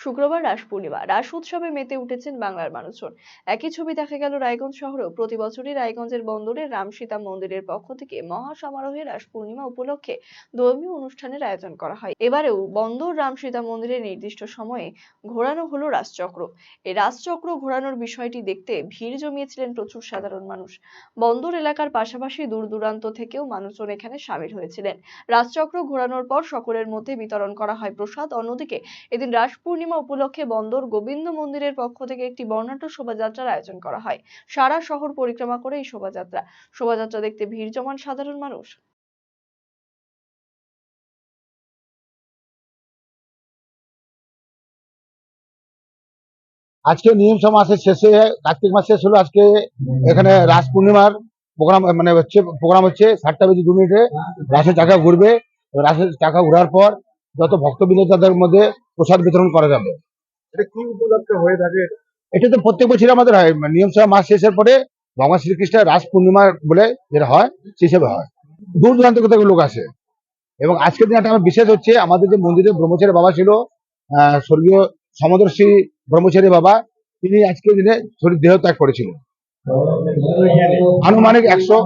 শুক্রবার রাস পূর্ণিমা। রাস উৎসবে মেতে উঠেছেন বাংলার মানুষজন। একই ছবি দেখা গেল রায়গঞ্জ শহরেও। প্রতি বছরই রায়গঞ্জের বন্দরের রামসীতা মন্দিরের পক্ষ থেকে মহা সমারোহে রাস পূর্ণিমা উপলক্ষে ধর্মীয় অনুষ্ঠানের আয়োজন করা হয়। এবারেও বন্দর রামসীতা মন্দিরে নির্দিষ্ট সময়ে ঘোরানো হলো রাসচক্র এই রাসচক্র ঘোরানোর বিষয়টি দেখতে ভিড় জমিয়েছিলেন প্রচুর সাধারণ মানুষ। বন্দর এলাকার পাশাপাশি দূর দূরান্ত থেকেও মানুষজন এখানে সামিল হয়েছিলেন। রাসচক্র ঘোরানোর পর সকলের মধ্যে বিতরণ করা হয় প্রসাদ। অন্যদিকে এদিন রাস পূর্ণিমা উপলক্ষে বন্দর গোবিন্দ মন্দিরের পক্ষ থেকে একটি বর্ণাঢ্য শোভাযাত্রার আয়োজন করা হয়। সারা শহর পরিক্রমা করে এই শোভাযাত্রা। শোভাযাত্রা দেখতে ভিড় জমান সাধারণ মানুষ। আজকে নিয়মসা মাসের শেষে, কার্তিক মাস শেষ হলো আজকে। এখানে রাস পূর্ণিমার প্রোগ্রাম মানে হচ্ছে, প্রোগ্রাম হচ্ছে সাতটা বেজে দু মিনিটে। রাসের চাকা ঘুরবে। রাসের চাকা ঘোরার পর যত ভক্তবৃন্দ তাদের মধ্যে প্রসাদ বিতরণ করা যাবে। এটা কি উপলক্ষে হয়ে থাকে? এটা তো প্রত্যেক বছর আমাদের হয়। নিয়ম নিয়মসা মাস শেষের পরে ভগবান শ্রীকৃষ্ণের রাস পূর্ণিমা বলে যেটা হয় সেই হিসেবে হয়। দূর দূরান্ত থেকে লোক আসে। এবং আজকের দিন একটা আমার বিশেষ হচ্ছে আমাদের যে মন্দিরে ব্রহ্মচারী বাবা ছিল স্বর্গীয় সমদর্শী ব্রহ্মচারী বাবা তিনি আজকের দিনে শরীর দেহ ত্যাগ করেছিলেন। আনুমানিক একশো